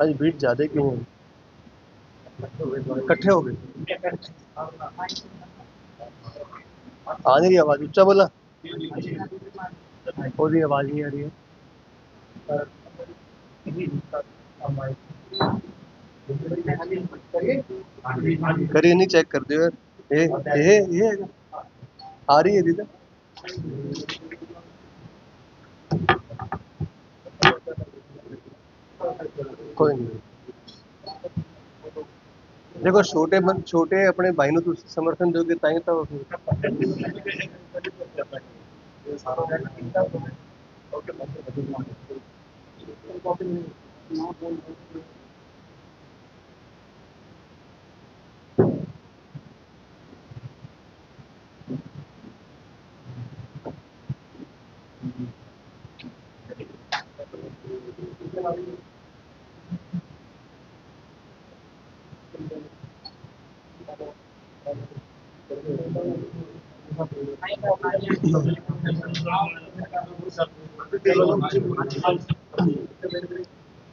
ਅੱਜ ਭੀੜ ਜ਼ਿਆਦਾ ਕਿਉਂ ਹੈ ਇਕੱਠੇ ਹੋ ਗਏ ਆ ਨਹੀਂ ਰਹੀ ਆਵਾਜ਼ ਉੱਚਾ ਬੋਲਾ ਉਹਦੀ ਆਵਾਜ਼ ਨਹੀਂ ਆ ਰਹੀ ਹੈ ਕਰੀ ਨਹੀਂ ਚੈੱਕ ਕਰਦੇ ਹੋ ਇਹ ਇਹ ਇਹ ਹੈਗਾ ਆ ਰਹੀ ਹੈ ਦੀਦਾ ਕੋਈ ਨਹੀਂ। ਦੇਖੋ, ਛੋਟੇ ਬੰ- ਛੋਟੇ ਆਪਣੇ ਭਾਈ ਨੂੰ ਤੁਸੀਂ ਸਮਰਥਨ ਦਿਓਗੇ, ਤਾਂ ਹੀ ਤਾਂ ਉਹ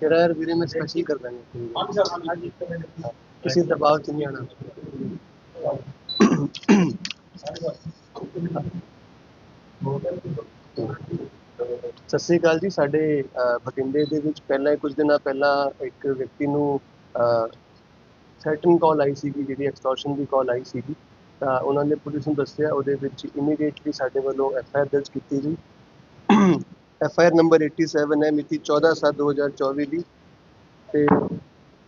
ਕਿਹੜਾ ਯਾਰ ਵੀਰੇ ਮੈਂ ਸਪੈਸ਼ਲ ਕਰ ਦਾਂਗਾ। ਕਿਸੇ ਦਬਾਅ ਚ ਨਹੀਂ ਆਣਾ ਸਤਿ ਸ੍ਰੀ ਅਕਾਲ ਜੀ ਸਾਡੇ ਅਹ, ਬਠਿੰਡੇ ਦੇ ਵਿੱਚ ਪਹਿਲਾਂ ਹੀ ਕੁਝ ਦਿਨਾਂ ਪਹਿਲਾਂ ਇੱਕ ਵਿਅਕਤੀ ਨੂੰ ਸਰਟਨ ਕਾਲ ਆਈ ਸੀਗੀ ਜਿਹੜੀ ਐਕਸਟੋਰਸ਼ਨ ਦੀ ਕਾਲ ਆਈ ਸੀਗੀ। ਤਾਂ ਉਹਨਾਂ ਨੇ ਪੁਲਿਸ ਨੂੰ ਦੱਸਿਆ, ਉਹਦੇ ਵਿੱਚ ਇਮੀਡੀਏਟਲੀ ਸਾਡੇ ਵੱਲੋਂ ਐਫ ਆਈ ਆਰ ਦਰਜ ਕੀਤੀ ਗਈ। ਐਫ ਆਈ ਆਰ ਨੰਬਰ 87 ਹੈ, ਮਿਤੀ 14/7/2024 ਦੀ ਤੇ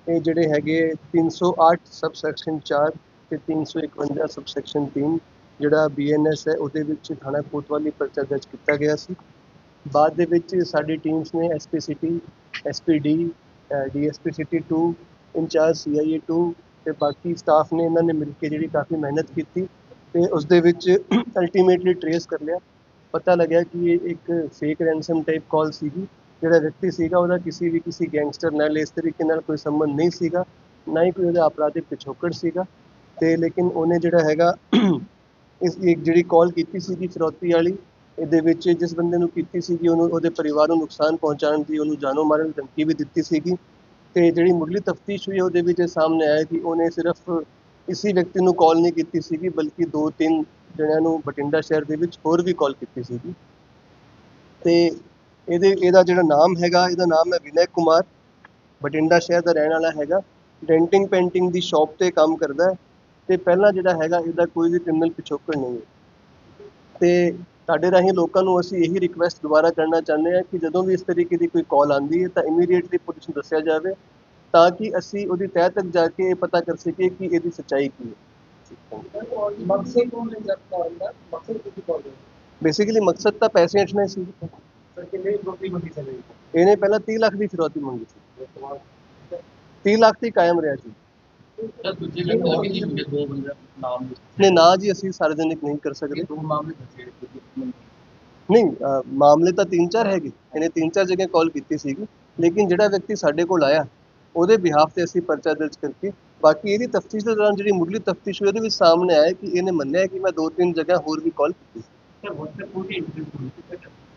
ਇਹ ਜਿਹੜੇ ਹੈਗੇ 308 ਸਬਸੈਕਸ਼ਨ 4 ਤੇ 351 ਸਬਸੈਕਸ਼ਨ 3 ਜਿਹੜਾ ਬੀਐਨਐਸ ਹੈ, ਉਹਦੇ ਵਿੱਚ ਥਾਣਾ ਕੋਤਵਾਲੀ ਪਰਚਾ ਦਰਜ ਕੀਤਾ ਗਿਆ ਸੀ। ਬਾਅਦ ਦੇ ਵਿੱਚ ਸਾਡੀ ਟੀਮਸ ਨੇ SP city SPD DSP city 2 incharge CIA 2 ਤੇ ਬਾਕੀ ਸਟਾਫ ਨੇ ਇਹਨਾਂ ਨੇ ਮਿਲ ਕੇ ਜਿਹੜੀ ਕਾਫੀ ਮਿਹਨਤ ਕੀਤੀ ਤੇ ਉਸ ਦੇ ਵਿੱਚ ਅਲਟੀਮੇਟਲੀ ਟਰੇਸ ਕਰ ਲਿਆ। ਪਤਾ ਲੱਗਿਆ ਕਿ ਇਹ ਇੱਕ ਫੇਕ ਰੈਂਸਮ ਟਾਈਪ ਕਾਲ ਸੀਗੀ, ਜਿਹੜਾ ਵਿਅਕਤੀ ਸੀਗਾ, ਉਹਦਾ ਕਿਸੇ ਵੀ ਕਿਸੇ ਗੈਂਗਸਟਰ ਨਾਲ ਇਸ ਤਰੀਕੇ ਨਾਲ ਕੋਈ ਸੰਬੰਧ ਨਹੀਂ ਸੀਗਾ, ਨਾ ਹੀ ਕੋਈ ਉਹਦਾ ਅਪਰਾਧਿਕ ਪਿਛੋਕੜ ਸੀਗਾ। ਤੇ ਲੇਕਿਨ ਉਹਨੇ ਜਿਹੜਾ ਹੈਗਾ ਇਸ ਇੱਕ ਜਿਹੜੀ ਕਾਲ ਕੀਤੀ ਸੀਗੀ ਫਿਰੌਤੀ ਵਾਲੀ, ਇਹਦੇ ਵਿੱਚ ਜਿਸ ਬੰਦੇ ਨੂੰ ਕੀਤੀ ਸੀਗੀ, ਉਹਨੂੰ ਉਹਦੇ ਪਰਿਵਾਰ ਨੂੰ ਨੁਕਸਾਨ ਪਹੁੰਚਾਉਣ ਦੀ, ਉਹਨੂੰ ਜਾਨੋਂ ਮਾਰਨ ਦੀ ਧਮਕੀ ਵੀ ਦਿੱਤੀ ਸੀਗੀ। ਤੇ ਜਿਹੜੀ ਮੁੱਢਲੀ ਤਫਤੀਸ਼ ਹੋਈ ਉਹਦੇ ਵਿੱਚ ਇਹ ਸਾਹਮਣੇ ਆਇਆ ਕਿ ਉਹਨੇ ਸਿਰਫ ਇਸੇ ਵਿਅਕਤੀ ਨੂੰ ਕਾਲ ਨਹੀਂ ਕੀਤੀ ਸੀਗੀ, ਬਲਕਿ ਦੋ ਤਿੰਨ ਜਣਿਆਂ ਨੂੰ ਬਠਿੰਡਾ ਸ਼ਹਿਰ ਦੇ ਵਿੱਚ ਹੋਰ ਵੀ ਕਾਲ ਕੀਤੀ ਸੀਗੀ। ਤੇ ਇਹਦੇ, ਇਹਦਾ ਜਿਹੜਾ ਨਾਮ ਹੈਗਾ, ਇਹਦਾ ਨਾਮ ਹੈ ਵਿਨੈ ਕੁਮਾਰ। ਬਠਿੰਡਾ ਸ਼ਹਿਰ ਦਾ ਰਹਿਣ ਵਾਲਾ ਹੈਗਾ। ਡੈਂਟਿੰਗ ਪੇਂਟਿੰਗ ਦੀ ਸ਼ਾਪ ਤੇ ਕੰਮ ਕਰਦਾ ਹੈ। ਤੇ ਪਹਿਲਾਂ ਜਿਹੜਾ ਹੈਗਾ, ਇਹਦਾ ਕੋਈ ਵੀ ਕ੍ਰਿਮੀਨਲ ਪਿਛੋਕੜ ਨਹੀਂ ਹੈ। ਤੇ ਸਾਡੇ ਰਾਹੀਂ ਲੋਕਾਂ ਨੂੰ ਅਸੀਂ ਇਹੀ ਰਿਕੁਐਸਟ ਦੁਬਾਰਾ ਕਰਨਾ ਚਾਹੁੰਦੇ ਹਾਂ ਕਿ ਜਦੋਂ ਵੀ ਇਸ ਤਰੀਕੇ ਦੀ ਕੋਈ ਕਾਲ ਆਉਂਦੀ ਹੈ ਤਾਂ ਇਮੀਡੀਏਟਲੀ ਪੁਲਿਸ ਨੂੰ ਦੱਸਿਆ ਜਾਵੇ ਤਾਂ ਕਿ ਅਸੀਂ ਉਹਦੀ ਤਹਿ ਤੱਕ ਜਾ ਕੇ ਪਤਾ ਕਰ ਸਕੀਏ ਕਿ ਇਹਦੀ ਸੱਚਾਈ ਕੀ ਹੈ। ਬੇਸਿਕਲੀ ਮਕਸਦ ਤਾਂ ਪੈਸੇ ਅਟਣੇ ਸੀ। ਇਹਨੇ ਪਹਿਲਾਂ 30 ਲੱਖ ਦੀ ਫਿਰੌਤੀ ਮੰਗੀ ਸੀ। 30 ਲੱਖ ਦੀ ਕਾਇਮ ਰਿਹਾ ਸੀ। ਸਰ ਦੂਜੇ ਵੀ ਹੋਰ ਵੀ ਹੁੰਦੇ ਦੋ ਬੰਦੇ ਨਾਮ ਨੇ ਨਾ ਜੀ ਅਸੀਂ ਸਾਰਵਜਨਿਕ ਨਹੀਂ ਕਰ ਸਕਦੇ। ਦੋ ਮਾਮਲੇ ਦੱਸੇ ਨਹੀਂ ਅਹ, ਮਾਮਲੇ ਤਾਂ ਤਿੰਨ ਚਾਰ ਹੈਗੇ। ਇਹਨੇ ਤਿੰਨ ਚਾਰ ਜਗ੍ਹਾ ਕਾਲ ਕੀਤੀ ਸੀਗੀ। ਲੇਕਿਨ ਜਿਹੜਾ ਵਿਅਕਤੀ ਸਾਡੇ ਕੋਲ ਆਇਆ ਉਹਦੇ ਬਿਹਾਫ ਤੇ ਅਸੀਂ ਪਰਚਾ ਦਰਜ ਕਰਕੇ ਬਾਕੀ ਇਹਦੀ ਤਫਤੀਸ਼ ਦੇ ਦੌਰਾਨ ਜਿਹੜੀ ਮੁੱਢਲੀ ਤਫਤੀਸ਼ ਹੋਈ ਉਹਦੇ ਵਿੱਚ ਸਾਹਮਣੇ ਆਇਆ ਕਿ ਇਹਨੇ ਮੰਨਿਆ ਕਿ ਮੈਂ ਦੋ ਤਿੰਨ ਜਗ੍ਹਾ ਹੋਰ ਵੀ ਕਾਲ ਕੀਤੀ। ਸੀ ਸਰ WhatsApp ਪੂਰੀ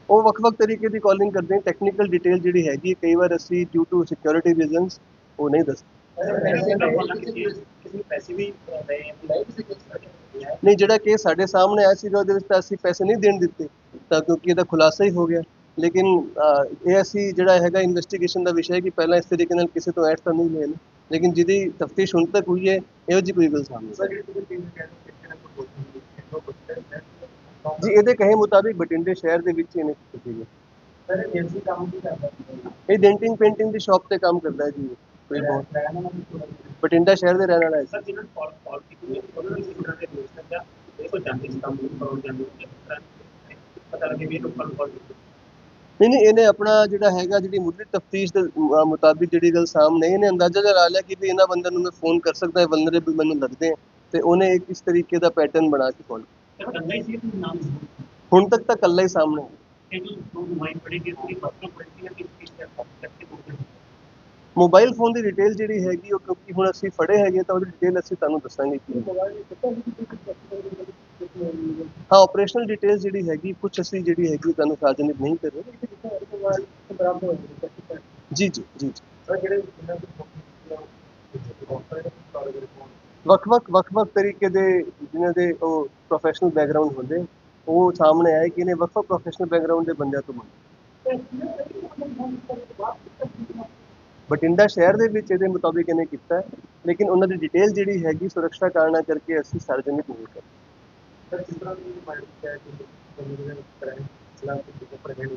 ਉਹ ਵੱਖ-ਵੱਖ ਤਰੀਕੇ ਦੀ ਕਾਲਿੰਗ ਕਰਦੇ ਨੇ। ਟੈਕਨੀਕਲ ਡਿਟੇਲ ਜਿਹੜੀ ਹੈਗੀ ਹੈ, ਕਈ ਵਾਰ ਅਸੀਂ ਡਿਊ ਟੂ ਸਿਕਿਉਰਿਟੀ ਰੀਜ਼ਨਸ ਉਹ ਨਹੀਂ ਦੱਸ ਕਿਸੇ ਪੈਸੇ ਵੀ ਨਹੀਂ ਨਹੀਂ ਜਿਹੜਾ ਕੇਸ ਸਾਡੇ ਸਾਹਮਣੇ ਆਇਆ ਸੀਗਾ ਉਹਦੇ ਵਿੱਚ ਤਾਂ ਅਸੀਂ ਪੈਸੇ ਨਹੀਂ ਦੇਣ ਦਿੱਤੇ ਤਾਂ ਕਿਉਂਕਿ ਇਹਦਾ ਖੁਲਾਸਾ ਹੀ ਹੋ ਗਿਆ। ਲੇਕਿਨ ਅਹ, ਇਹ ਅਸੀਂ ਜਿਹੜਾ ਹੈਗਾ ਇਨਵੈਸਟੀਗੇਸ਼ਨ ਦਾ ਵਿਸ਼ਾ ਹੈ ਕਿ ਪਹਿਲਾਂ ਇਸ ਤਰੀਕੇ ਨਾਲ ਕਿਸੇ ਤੋਂ ਐਡ ਤਾਂ ਨਹੀਂ ਨੇ। ਲੇਕਿਨ ਜਿਹਦੀ ਤਫਤੀਸ਼ ਹੁਣ ਤੱਕ ਹੋਈ ਹੈ ਇਹੋ ਜਿਹੀ ਕੋਈ ਗੱਲ ਸਾਹਮਣੇ ਕਿਹਨਾਂ ਕੋਲ ਜੀ ਇਹਦੇ ਕਹੇ ਮੁਤਾਬਿਕ ਬਠਿੰਡੇ ਸ਼ਹਿਰ ਦੇ ਵਿੱਚ ਇਹਨੇ ਕੀਤੀ ਸੀਗੀ ਸਰ ਏਜੰਸੀ ਕੰਮ ਕੀ ਕਰਦਾ ਇਹ ਡੈਂਟਿੰਗ ਪੇਂਟਿੰਗ ਦੀ ਸ਼ਾਪ ਤੇ ਕੰਮ ਕਰਦਾ ਹੈ ਜੀ। ਕੋਈ ਬਹੁਤ ਬਠਿੰਡਾ ਸ਼ਹਿਰ ਦੇ ਰਹਿਣ ਵਾਲਾ ਹੈ। ਸਰ ਜਿਹਨਾਂ ਕਾਲ ਕਾਲ ਕੀਤੀ ਉਹਨਾਂ ਨੂੰ ਕਿਸੇ ਤਰ੍ਹਾਂ ਦੇ ਦੋਸਤ ਦਾ ਇਹ ਕੋਈ ਜਾਂਦੇ ਸੀ ਕੰਮ ਕਰੋ ਜਾਂਦੇ ਪਤਾ ਲੱਗੇ ਵੀ ਲੋਕਾਂ ਨੂੰ ਕਾਲ ਕੀਤੀ ਨਹੀਂ ਨਹੀਂ ਇਹਨੇ ਆਪਣਾ ਜਿਹੜਾ ਹੈਗਾ ਜਿਹੜੀ ਮੁੱਢਲੀ ਤਫਤੀਸ਼ ਦੇ ਮੁਤਾਬਿਕ ਜਿਹੜੀ ਗੱਲ ਸਾਹਮਣੇ ਇਹਨੇ ਅੰਦਾਜ਼ਾ ਲਗਾ ਲਿਆ ਕਿ ਵੀ ਇਹਨਾਂ ਬੰਦਿਆਂ ਨੂੰ ਮੈਂ ਫੋਨ ਕਰ ਸਕਦਾ ਹੈ ਵਲਨਰੇਬਲ ਮੈਨੂੰ ਲੱਗਦੇ ਹੈ ਤੇ ਉਹਨੇ ਇੱਕ ਇਸ ਤਰੀਕੇ ਦਾ ਪੈਟਰਨ ਬਣਾ ਕੇ ਕਾਲ ਹੁਣ ਤੱਕ ਤਾਂ ਇਕੱਲਾ ਹੀ ਸਾਹਮਣੇ ਹੈ। ਮੋਬਾਈਲ ਫੋਨ ਦੀ ਡਿਟੇਲ ਜਿਹੜੀ ਹੈਗੀ ਉਹ ਕਿਉਂਕਿ ਹੁਣ ਅਸੀਂ ਫੜੇ ਹੈਗੇ ਤਾਂ ਉਹਦੀ ਡਿਟੇਲ ਅਸੀਂ ਤੁਹਾਨੂੰ ਦੱਸਾਂਗੇ ਕੀ ਹਾਂ। ਆਪਰੇਸ਼ਨਲ ਡਿਟੇਲ ਜਿਹੜੀ ਹੈਗੀ ਕੁਝ ਅਸੀਂ ਜਿਹੜੀ ਹੈਗੀ ਤੁਹਾਨੂੰ ਸਾਰਜਨਿਕ ਨਹੀਂ ਕਰ ਰਹੇ। ਜੀ ਜੀ ਜੀ ਵੱਖ-ਵੱਖ ਵੱਖ-ਵੱਖ ਤਰੀਕੇ ਦੇ ਜਿਨ੍ਹਾਂ ਦੇ ਉਹ ਪ੍ਰੋਫੈਸ਼ਨਲ ਬੈਕਗ੍ਰਾਉਂਡ ਹੁੰਦੇ, ਉਹ ਸਾਹਮਣੇ ਆਏ ਕਿ ਇਹਨੇ ਵੱਖ-ਵੱਖ ਪ੍ਰੋਫੈਸ਼ਨਲ ਬੈਕਗ੍ਰਾਉਂਡ ਦੇ ਬੰਦਿਆਂ ਤੋਂ ਮੰਗੇ। ਬਠਿੰਡਾ ਸ਼ਹਿਰ ਦੇ ਵਿੱਚ ਇਹਦੇ ਮੁਤਾਬਿਕ ਇਹਨੇ ਕੀਤਾ ਲੇਕਿਨ ਉਹਨਾਂ ਦੀ ਡਿਟੇਲ ਜਿਹੜੀ ਹੈਗੀ ਸੁਰੱਖਿਆ ਕਾਰਨਾਂ ਕਰਕੇ ਅਸੀਂ ਸਾਰਜਨਿਕ ਨਹੀਂ ਕਰ ਸਰ ਜਿਸ ਤਰ੍ਹਾਂ ਦੀ ਮਾਈਂਡ ਹੈ ਕਿ ਕਮਿਊਨੀਕੇਸ਼ਨ ਕਰਾਂ ਸਲਾਹ ਦੀ ਉੱਪਰ ਹੈ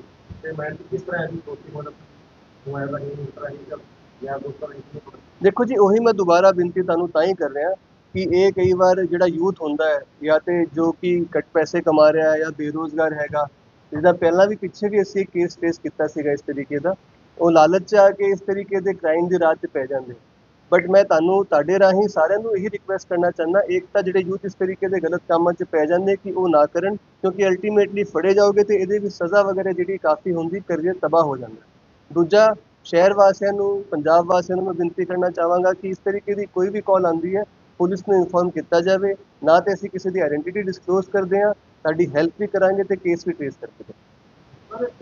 ਤੇ ਮਾਈਂਡ ਕਿਸ ਤਰ੍ਹਾਂ ਦੀ ਦੋਸਤੀ ਮਤਲਬ ਹੋਇਆ ਬਣੀ ਇਸ ਤਰ੍ਹਾਂ ਹੀ ਜਬ ਜਾਂ ਦੋਸਤਾਂ ਨੇ ਦੇਖੋ ਜੀ ਉਹੀ ਮੈਂ ਦੁਬਾਰਾ ਬੇਨਤੀ ਤੁਹਾਨੂੰ ਤਾਂ ਹੀ ਕਰ ਰਿਹਾ ਕਿ ਇਹ ਕਈ ਵਾਰ ਜਿਹੜਾ ਯੂਥ ਹੁੰਦਾ ਹੈ ਜਾਂ ਤੇ ਜੋ ਕਿ ਘੱਟ ਪੈਸੇ ਕਮਾ ਰਿਹਾ ਹੈ ਜਾਂ ਬੇਰੋਜ਼ਗਾਰ ਹੈਗਾ ਜਿਹਦਾ ਪਹਿਲਾਂ ਵੀ ਪਿੱਛੇ ਵੀ ਅਸੀਂ ਕੇਸ ਫੇਸ ਕੀਤਾ ਸੀਗਾ ਇਸ ਤਰੀਕੇ ਦਾ। ਉਹ ਲਾਲਚ 'ਚ ਆ ਕੇ ਇਸ ਤਰੀਕੇ ਦੇ ਕ੍ਰਾਈਮ ਦੇ ਰਾਹ 'ਤੇ ਪੈ ਜਾਂਦੇ। ਬਟ ਮੈਂ ਤੁਹਾਨੂੰ, ਤੁਹਾਡੇ ਰਾਹੀਂ ਸਾਰਿਆਂ ਨੂੰ ਇਹੀ ਰਿਕੁਐਸਟ ਕਰਨਾ ਚਾਹੁੰਦਾ, ਇੱਕ ਤਾਂ ਜਿਹੜੇ ਯੂਥ ਇਸ ਤਰੀਕੇ ਦੇ ਗਲਤ ਕੰਮਾਂ 'ਚ ਪੈ ਜਾਂਦੇ ਕਿ ਉਹ ਨਾ ਕਰਨ, ਕਿਉਂਕਿ ਅਲਟੀਮੇਟਲੀ ਫੜੇ ਜਾਓਗੇ ਤੇ ਇਹਦੇ ਵਿੱਚ ਸਜ਼ਾ ਵਗੈਰਾ ਜਿਹੜੀ ਕਾਫੀ ਹੁੰਦੀ ਕਰੀਅਰ ਤਬਾਹ ਹੋ ਜਾਂਦਾ। ਦੂਜਾ, ਸ਼ਹਿਰ ਵਾਸੀਆਂ ਨੂੰ, ਪੰਜਾਬ ਵਾਸੀਆਂ ਨੂੰ ਮੈਂ ਬੇਨਤੀ ਕਰਨਾ ਚਾਹਾਂਗਾ ਕਿ ਇਸ ਤਰੀਕੇ ਦੀ ਕੋਈ ਵੀ ਕਾਲ ਆਉਂਦੀ ਹੈ, ਪੁਲਿਸ ਨੂੰ ਇਨਫੋਰਮ ਕੀਤਾ ਜਾਵੇ। ਨਾ ਤੇ ਅਸੀਂ ਕਿਸੇ ਦੀ ਆਇਡੈਂਟੀਟੀ ਡਿਸਕਲੋਜ਼ ਕਰਦੇ ਹਾਂ ਤੁਹਾਡੀ ਹੈਲਪ ਵੀ ਕਰਾਂਗੇ ਤੇ ਕੇਸ ਵੀ ਟ੍ਰੇਸ ਕਰਕੇ ਦੇਵਾਂਗੇ।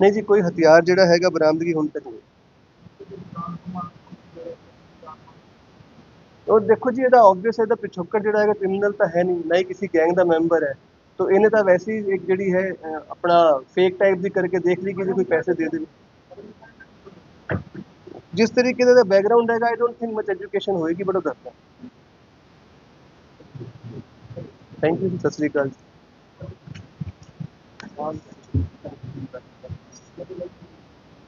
ਨਹੀਂ ਜੀ ਕੋਈ ਹਥਿਆਰ ਜਿਹੜਾ ਹੈਗਾ ਬਰਾਮਦਗੀ ਹੁਣ ਤੱਕ ਨਹੀਂ। ਉਹ ਦੇਖੋ ਜੀ ਇਹਦਾ ਆਬਵੀਅਸ ਇਹਦਾ ਪਿਛੋਕੜ ਜਿਹੜਾ ਹੈਗਾ ਕ੍ਰਿਮੀਨਲ ਤਾਂ ਹੈ ਨਹੀਂ ਨਾ ਹੀ ਕਿਸੇ ਗੈਂਗ ਦਾ ਮੈਂਬਰ ਹੈ। ਤੋ ਇਹਨੇ ਤਾਂ ਵੈਸੇ ਹੀ ਇੱਕ ਜਿਹੜੀ ਹੈ ਅਹ, ਆਪਣਾ ਫੇਕ ਟਾਈਪ ਦੀ ਕਰਕੇ ਦੇਖ ਲਈ ਕਿ ਜੇ ਕੋਈ ਪੈਸੇ ਦੇ ਦੇਵੇ। ਜਿਸ ਤਰੀਕੇ ਦਾ ਬੈਕਗ੍ਰਾਉਂਡ ਹੈਗਾ I don't think much education ਹੋਏਗੀ ਬਟ ਉਹ ਕਰਦਾ thank you Sat Sri Akal Thank you.